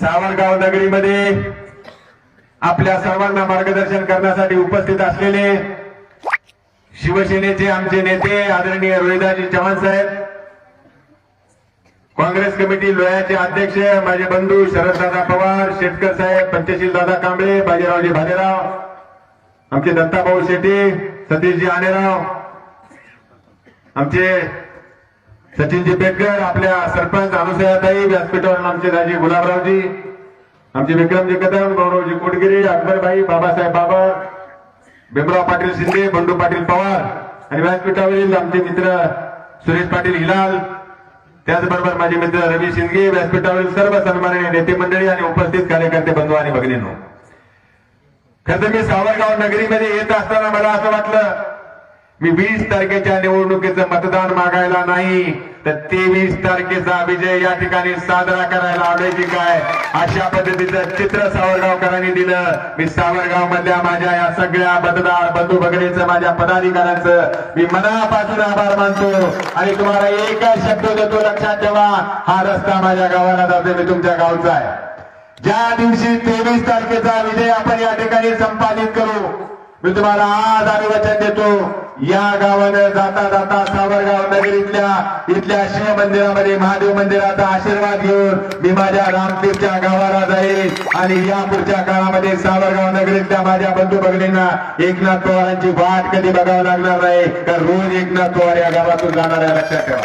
सावरगाव नगरीमध्ये आपल्या सर्वांना मार्गदर्शन करण्यासाठी उपस्थित असलेले शिवसेनेचे आमचे नेते आदरणीय रोहिदाजी चव्हाण साहेब काँग्रेस कमिटी लोह्याचे अध्यक्ष माझे बंधू शरददादा पवार शेटकर साहेब पंचशील दादा कांबळे बाजीरावजी भालेराव आमचे दत्ताभाऊ शेट्टी सतीशजी आनेराव आमचे सचिनजी पेटकर आपल्या सरपंच अनुसयाताई व्यासपीठावर आमचे राजे गुलाबरावजी आमचे विक्रमजी कदम गौरवजी कोटगिरी अकबरबाई बाबासाहेब बाबर भीमराव पाटील शिंदे बंडू पाटील पवार आणि व्यासपीठावरील आमचे मित्र सुरेश पाटील हिलाल. त्याचबरोबर माझे मित्र रवी शिंदे व्यासपीठावरील सर्व सन्माननीय नेते मंडळी आणि उपस्थित कार्यकर्ते बंधू आणि भगिनींनो. खरं मी सावरगाव नगरीमध्ये येत असताना मला असं वाटलं मी वीस तारखेच्या निवडणुकीचं मतदान मागायला नाही तर तेवीस तारखेचा विजय या ठिकाणी साजरा करायला आवडायची की काय? अशा पद्धतीचं चित्र सावरगावकरांनी दिलं. मी सावरगाव मधल्या माझ्या या सगळ्या मतदार बंधू भगिनीचं माझ्या पदाधिकाऱ्यांचं मी मनापासून आभार मानतो. आणि तुम्हाला एकच शब्द देतो लक्षात ठेवा हा रस्ता माझ्या गावाला जातो मी तुमच्या गावचा आहे. ज्या दिवशी तेवीस तारखेचा विजय आपण या ठिकाणी संपादित करू मी तुम्हाला आज आणि वचन देतो. या गावानं जाता जाता सावरगाव नगरीतल्या इथल्या शिव मंदिरामध्ये महादेव मंदिराचा आशीर्वाद घेऊन मी माझ्या रामतीर्थच्या गावाला जाईल आणि या पुढच्या काळामध्ये सावरगाव नगरीतल्या माझ्या बंधू भगिनींना एकनाथ पवारांची वाट कधी बघावं लागणार नाही तर रोज एकनाथ पवार या गावातून जाणार आहे लक्षात ठेवा.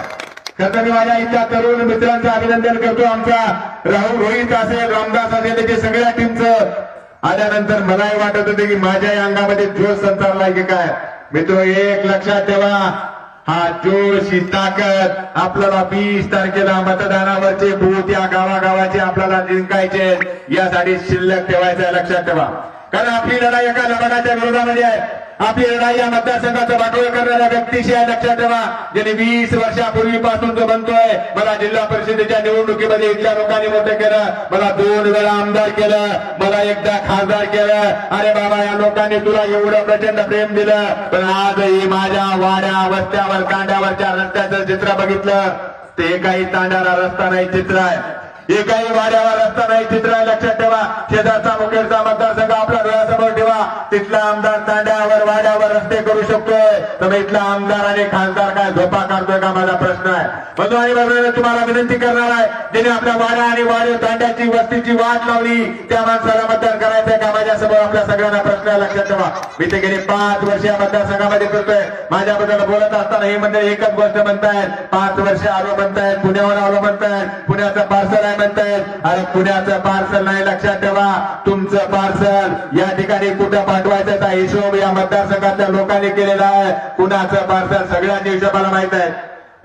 खरं मी माझ्या इथल्या तरुण मित्रांचं अभिनंदन करतो. आमचा राहुल रोहित असेल रामदास असेल त्याच्या सगळ्या टीमचं आल्यानंतर मलाही वाटत होतं की माझ्याही अंगामध्ये जोश संचारलाय की काय? मित्र एक लक्षात ठेवा. हा जोश ही ताकद. आपल्याला वीस तारखेला मतदानावरचे बूथ या गावागावाचे आपल्याला जिंकायचे. यासाठी शिल्लक ठेवायचं लक्षात ठेवा. कारण आपली लढाई एका लढाच्या विरोधामध्ये आहे. आपली लढाई या मतदारसंघाचं वाटोळ करणाऱ्या व्यक्तीशी आहे लक्षात ठेवा. ज्यांनी वीस वर्षापूर्वीपासून तो बनतोय मला जिल्हा परिषदेच्या निवडणुकीमध्ये इथल्या लोकांनी मोठं केलं. मला दोन वेळा आमदार केलं. मला एकदा खासदार केलं. अरे बाबा या लोकांनी तुला एवढं प्रचंड प्रेम दिलं. पण आजही माझ्या वाड्या वस्त्यावर तांड्यावरच्या रस्त्याचं चित्र बघितलं. ते काही तांड्याला रस्ता नाही चित्र आहे. एकाही वाड्यावर रस्ता नाही चित्र लक्षात ठेवा. शेजारचा मुखेडचा मतदारसंघ आपल्या डोळ्यासमोर ठेवा. तिथला आमदार तांड्यावर वाड्यावर रस्ते करू शकतोय. तर इथला आमदार आणि खासदार काय झोपा काढतोय का माझा प्रश्न आहे. बंधू आणि भगिनींनो, तुम्हाला विनंती करणार आहे. ज्याने आपल्या वाड्या आणि वाड्या तांड्याची वस्तीची वाट लावली त्या माणसाला मतदान करायचंय का माझ्यासमोर? आपल्या सगळ्यांना प्रश्न आहे लक्षात ठेवा. मी ते गेले पाच वर्ष या मतदारसंघामध्ये करतोय माझ्याबद्दल बोलत असताना हे म्हणजे एकच गोष्ट म्हणतायत. पाच वर्ष आलो म्हणतायत पुण्यावर आलो म्हणतायत. पुण्याचं पार्सल आहे म्हणतायत अरे पुण्याचं पार्सल नाही लक्षात ठेवा. तुमचं पार्सल या ठिकाणी कुठं पाठवायचं हिशोब या मतदारसंघातल्या लोकांनी केलेला आहे. कुणाचं पार्सल सगळ्यांच्या हिशोबाला माहीत आहे.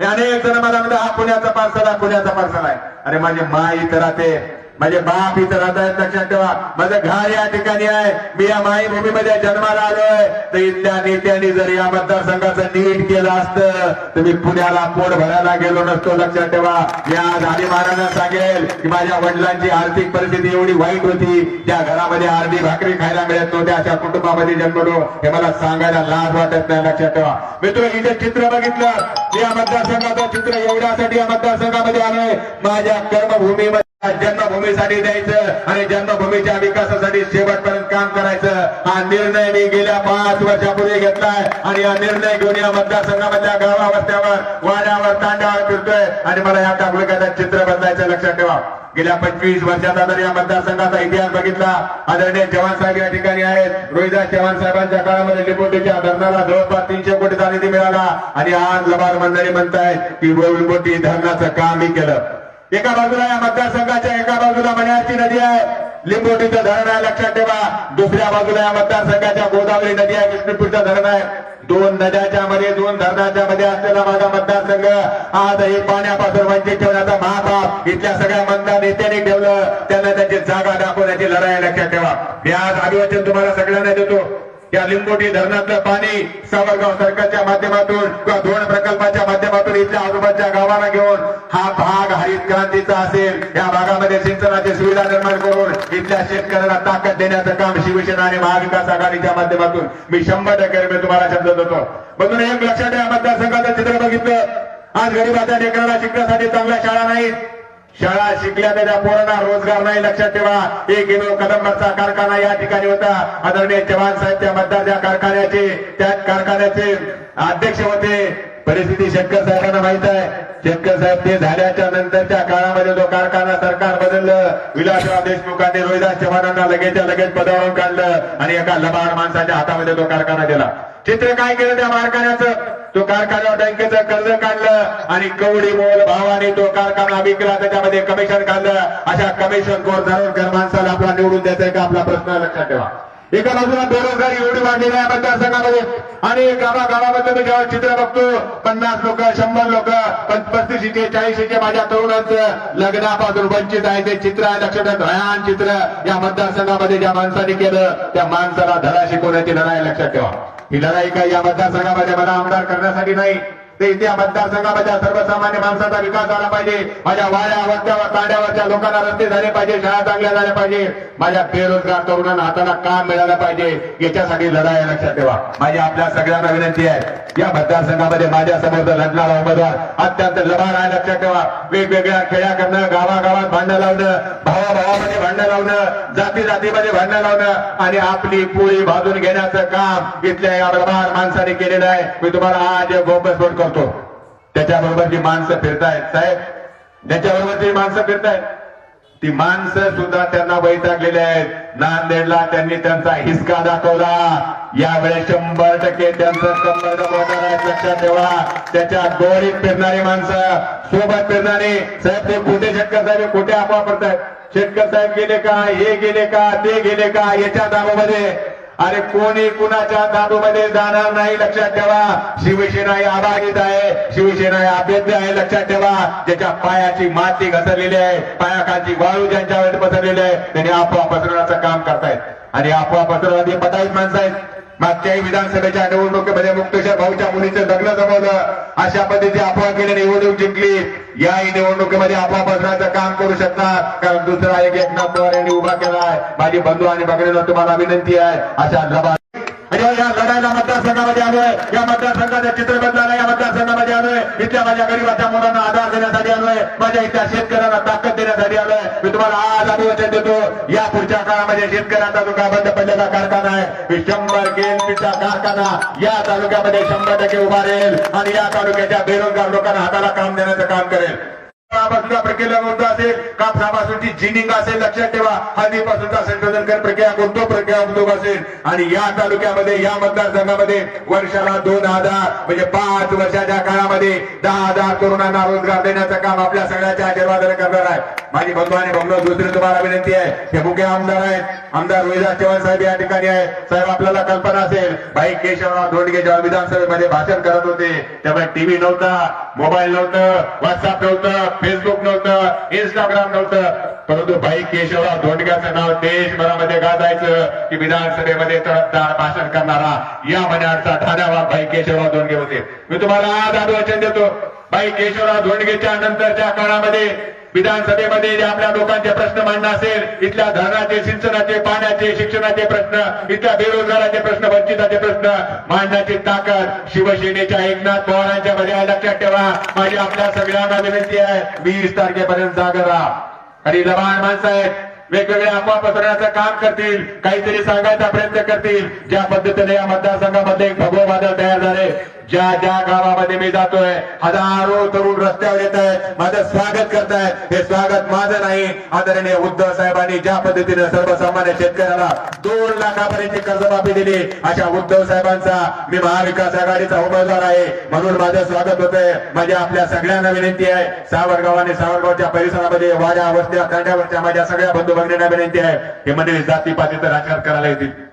अनेक जण मला म्हणतात हा पुण्याचा पार्सल आहे पुण्याचा पार्सल आहे. अरे माझी मा इथं राहते. माझे बाप इथं राहतात लक्षात ठेवा. माझं घर या ठिकाणी आहे. मी या माईभूमीमध्ये जन्माला आलोय. तर इथल्या नेत्यांनी जर या मतदारसंघाचं नीट केलं असतं तर मी पुण्याला पोट भरायला गेलो नसतो लक्षात ठेवा. या झाली महाराजांना सांगेल की माझ्या वडिलांची आर्थिक परिस्थिती एवढी वाईट होती. त्या घरामध्ये अर्धी भाकरी खायला मिळत नव्हत्या. अशा कुटुंबामध्ये जन्मलो हे मला सांगायला लाज वाटत नाही लक्षात ठेवा. मित्र इथे चित्र बघितलं. या मतदारसंघाचं चित्र एवढ्यासाठी या मतदारसंघामध्ये आलंय. माझ्या कर्मभूमीमध्ये जन्मभूमीसाठी द्यायचं आणि जन्मभूमीच्या विकासासाठी शेवटपर्यंत काम करायचं. हा निर्णय मी गेल्या पाच वर्षापूर्वी घेतलाय. आणि हा निर्णय घेऊन या मतदारसंघामधल्या गावावस्त्यावर वाड्यावर तांड्यावर फिरतोय. आणि मला या तालुक्याचं चित्र बदलायचं लक्षात ठेवा. गेल्या पंचवीस वर्षाचा जर या मतदारसंघाचा इतिहास बघितला आदरणीय चव्हाण साहेब या ठिकाणी आहेत. रोहिदास चव्हाण साहेबांच्या काळामध्ये लिंबोटीच्या धरणाला जवळपास तीनशे कोटीचा निधी मिळाला. आणि आज लबाड मंडळी म्हणतायत की लिंबोटी धरणाचं काम मी केलं. एका बाजूला या मतदारसंघाच्या एका बाजूला मण्याची नदी आहे. लिंबोटीचं धरण आहे लक्षात ठेवा. दुसऱ्या बाजूला या मतदारसंघाच्या गोदावरी नदी आहे विष्णुपूरचं धरण आहे. दोन नद्याच्या मध्ये दोन धरणाच्या मध्ये असलेला माझा मतदारसंघ. एक पाण्यापासून वंचित ठेवण्याचा महापाप. इथल्या सगळ्या मतदार नेत्यांनी ठेवलं. त्यांना त्याची जागा दाखवण्याची लढाई लक्षात ठेवा. मी आज अभिवाचन तुम्हाला सगळ्यांना देतो. या लिंबोटी धरणातलं पाणी सावरगाव सरकारच्या माध्यमातून किंवा धोरण प्रकल्पाच्या माध्यमातून इथल्या आजोबाच्या गावाला घेऊन हा भाग हरित क्रांतीचा असेल. या भागामध्ये सिंचनाची सुविधा निर्माण करून इथल्या शेतकऱ्यांना ताकद देण्याचं काम शिवसेना आणि महाविकास आघाडीच्या माध्यमातून मी शंभर टक्के मी तुम्हाला शब्द देतो. म्हणून एक लक्षात या मतदारसंघाचं चित्र बघितलं. आज गरीबाच्या लेकराला शिकण्यासाठी चांगल्या शाळा नाहीत. शाळा शिकल्या तर त्या पोरांना रोजगार नाही लक्षात ठेवा. एक किलो कदंबरचा कारखाना या ठिकाणी होता. आदरणीय चव्हाण साहेब त्या मतदार त्या कारखान्याचे त्या कारखान्याचे अध्यक्ष होते. परिस्थिती शेतकर साहेबांना माहीत आहे. शेतकर साहेब ते झाल्याच्या नंतरच्या काळामध्ये तो कारखाना सरकार बदललं विलासराव देशमुखांनी रोहिदास चव्हाणांना लगेचच्या लगेच पदावरून काढलं आणि एका लबाड माणसाच्या हातामध्ये तो कारखाना दिला चित्र काय केलं त्या कारखान्याचं? तो कारखान्यावर बँकेचं कर्ज काढलं आणि कवडी मोल भावाने तो कारखाना विकला त्याच्यामध्ये कमिशन काढलं. अशा कमिशन कोर धरून माणसाला आपला निवडून द्यायचा का? आपला प्रश्न लक्षात ठेवा. एका बाजूला बेरोजगारी एवढी वाढलेली आहे मतदारसंघामध्ये. आणि गावागावामध्ये मी जेव्हा चित्र बघतो पन्नास लोक शंभर लोक पस्तीसशे चाळीसशे माझ्या तरुणांचं लग्नापासून वंचित आहे. ते चित्र आहे लक्षात भयान चित्र. या मतदारसंघामध्ये ज्या माणसाने केलं त्या माणसाला धडा शिकवण्याची लढाई लक्षात ठेवा. ही लढाई का या मतदारसंघामध्ये मला आमदार करण्यासाठी नाही. ते या मतदारसंघामध्ये सर्वसामान्य माणसाचा विकास झाला पाहिजे. माझ्या वाड्या वस्त्यावर तांड्यावरच्या लोकांना रस्ते झाले पाहिजे शाळा चांगल्या झाल्या पाहिजे. माझ्या बेरोजगार तरुणांना हाताला काम मिळालं पाहिजे. याच्यासाठी लढाई लक्षात ठेवा. माझी आपल्या सगळ्यांना विनंती आहे या मतदारसंघामध्ये माझ्यासमोर लढणारा उमेदवार अत्यंत लढा आहे लक्षात ठेवा. वेगवेगळ्या खेड्या करणं गावागावात भांडणं लावणं भावाभावामध्ये भांडणं लावणं जाती जातीमध्ये भांडणं लावणं आणि आपली पोळी भाजून घेण्याचं काम इथल्या या प्रभार माणसाने केलेलं आहे. मी तुम्हाला आज बोंबस्फोट करतो त्याच्याबरोबर जी माणसं फिरतायत साहेब त्याच्याबरोबर जी माणसं फिरतायत ती माणसं सुद्धा त्यांना वैतागलेली आहेत. नांदेडला त्यांनी त्यांचा हिसका दाखवला. यावेळेस शंभर टक्के त्यांचं कंबर मोठा आहे. लक्षात ठेवा. त्याच्या दोरीत फिरणारी माणसं सोबत फिरणारी साहेब ते कुठे शेतकर साहेब कुठे अफवा पडतायत शेतकर साहेब गेले का? हे गेले का? ते गेले का? याच्या दाबामध्ये अरे कोणी कुणाच्या दाबूमध्ये जाणार नाही लक्षात ठेवा. शिवसेना ही आबाधित आहे. शिवसेना ही अभेद्य आहे लक्षात ठेवा. ज्याच्या पायाची माती घसरलेली आहे पायाखालची वाळू ज्यांच्यावर पसरलेली आहे त्यांनी अफवा पसरवण्याचं काम करतायत. आणि अफवा पसरवणारी पटाईत माणसं आहेत. मागच्याही विधानसभेच्या निवडणुकीमध्ये मुक्तेश्वर भाऊच्या मुलीचं लग्न जमवलं अशा पद्धती अफवा केली निवडणूक जिंकली. याही निवडणुकीमध्ये अफवा पसरण्याचं काम करू शकतात. कारण दुसरा एक एकनाथ पवार यांनी उभा केला आहे माझी बंधू आणि भगिनींना तुम्हाला विनंती आहे अशा लबा आणि या लढायला मतदारसंघामध्ये आलोय. या मतदारसंघाचं चित्र बदलायला या मतदारसंघामध्ये आलोय. इथल्या माझ्या गरीबाच्या मुलांना आधार देण्यासाठी आलोय. माझ्या इथल्या शेतकऱ्यांना ताकद देण्यासाठी आलोय. मी तुम्हाला आज अभिवचन देतो. या पुढच्या काळामध्ये शेतकऱ्यांचा जो काय बंद पडलेला कारखाना आहे मी शंभर केएलपीचा कारखाना या तालुक्यामध्ये शंभर टक्के उभारेल आणि या तालुक्याच्या बेरोजगार लोकांना हाताला काम देण्याचं काम करेल. प्रक्रिया कोणतं असेल? कापसापासूनची जिनिंग असेल? लक्षात ठेवा. हळदीपासूनचा संशोधन प्रक्रिया कोणतो? प्रक्रिया उद्योग असेल. आणि या तालुक्यामध्ये या मतदारसंघामध्ये वर्षाला दोन हजार म्हणजे पाच वर्षाच्या काळामध्ये दहा हजार तरुणांना रोजगार देण्याचं काम आपल्या सगळ्याच्या आशीर्वादाने करणार आहे. माझी बंधू आणि बंधू दुसरी तुम्हाला विनंती आहे. हे मुख्य आमदार आहेत. आमदार रोहिदास चव्हाण साहेब या ठिकाणी आहे. साहेब आपल्याला कल्पना असेल भाई केशवराव धोंडगे जेव्हा विधानसभेमध्ये भाषण करत होते त्यामुळे टीव्ही नव्हता मोबाईल नव्हतं व्हॉट्सअप नव्हतं फेसबुक नव्हतं इंस्टाग्राम नव्हतं. परंतु भाई केशवराव धोंडग्याचं नाव देशभरामध्ये गाजायचं की विधानसभेमध्ये तडकदार भाषण करणारा या मनाचा ठाण्यावर भाई केशवराव धोंडगे होते. मी तुम्हाला आज आदर्शन देतो. भाई केशवराव धोंडगेच्या नंतरच्या काळामध्ये विधानसभेमध्ये जे आपल्या लोकांचे प्रश्न मांडणं असेल इथल्या धरणाचे सिंचनाचे पाण्याचे शिक्षणाचे प्रश्न इथल्या बेरोजगाराचे प्रश्न वंचिताचे प्रश्न मांडण्याची ताकद शिवसेनेच्या एकनाथ पवारांच्या मध्ये आहे. लक्षात ठेवा माझी आपल्या सगळ्यांना विनंती आहे वीस तारखेपर्यंत जागा राहा. आणि लहान माणसं आहेत वेगवेगळ्या अफवा पसरण्याचं काम करतील काहीतरी सांगायचा प्रयत्न करतील. ज्या पद्धतीने या मतदारसंघामध्ये एक भगव बादल तयार झाले ज्या ज्या गावामध्ये मी जातोय हजारो तरुण रस्त्यावर येत आहेत माझं स्वागत करतायत. हे स्वागत माझं नाही. आदरणीय उद्धव साहेबांनी ज्या पद्धतीने सर्वसामान्य शेतकऱ्याला दोन लाखापर्यंत कर्जमाफी दिली अशा उद्धव साहेबांचा मी महाविकास आघाडीचा उमेदवार आहे. म्हणून माझं स्वागत होतंय. माझ्या आपल्या सगळ्यांना विनंती आहे. सावरगाव आणि सावरगावच्या परिसरामध्ये वाड्या वस्त्या तांड्यावरच्या माझ्या सगळ्या बंधू भगिनींना विनंती आहे. हे मंडळी तर राजकारण करायला येतील.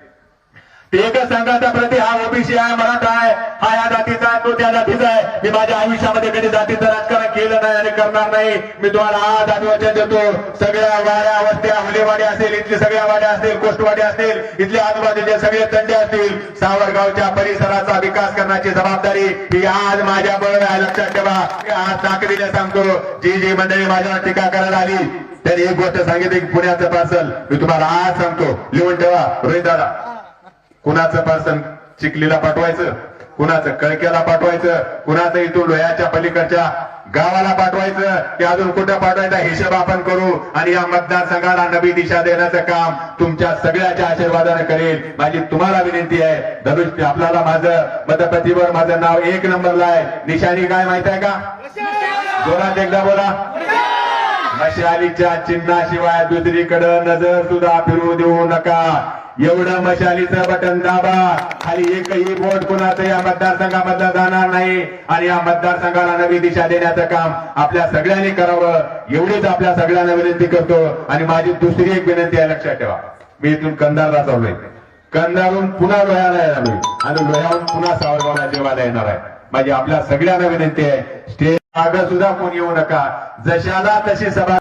एकच संघाचा प्रति हा ओबीसी आहे मराठा आहे. हा या जातीचा आहे तो त्या जातीचा आहे. मी माझ्या आयुष्यामध्ये कधी जातीचं राजकारण केलं नाही आणि करणार नाही. मी तुम्हाला आज अभिवचन देतो. सगळ्या वाड्या वस्त्या हुलेवाडी असेल इथली सगळ्या वाड्या असतील कोष्टवाडी असतील इथले आजूबाजूचे सगळे तंडे असतील. सावरगावच्या परिसराचा विकास करण्याची जबाबदारी ही आज माझ्या बळ आहे. लक्षात ठेवा. आज ताकदीने सांगतो. जी जी मंडळी माझ्यावर टीका करायला आली त्यांनी एक गोष्ट सांगितली पुण्याचं पार्सल. मी तुम्हाला आज सांगतो. लिहून ठेवा. रोहित दादा कुणाचं पार्सल चिखलीला पाठवायचं? कुणाचं कळक्याला पाठवायचं? कुणाचं इथून लोह्याच्या पलीकडच्या गावाला पाठवायचं? की अजून कुठं पाठवायचा? हिशोब आपण करू आणि या मतदारसंघाला नवी दिशा देण्याचं काम तुमच्या सगळ्याच्या आशीर्वादाने करेल. माझी तुम्हाला विनंती आहे धनुष आपल्याला माझं मतपतीवर माझं नाव एक नंबरला आहे. निशाणी काय माहीत आहे का? जोरात एकदा बोला. मशालीच्या चिन्हाशिवाय दुसरीकडं नजर सुद्धा फिरू देऊ नका. एवढं मशालीचं बटन दाबा. खाली एकही बोट कुणाचं या मतदारसंघामधला जाणार नाही. आणि या मतदारसंघाला नवी दिशा देण्याचं काम आपल्या सगळ्यांनी करावं. एवढीच आपल्या सगळ्यांना विनंती करतो. आणि माझी दुसरी एक विनंती आहे लक्षात ठेवा. मी इथून कंधारला चाललोय कंधारून पुन्हा लोह्याला येणार मी आणि लोह्याहून पुन्हा सावरगावला जेवायला येणार आहे. माझी आपल्या सगळ्यांना विनंती आहे. स्टेज मागं सुद्धा कोण येऊ नका. जशाला तशी सभा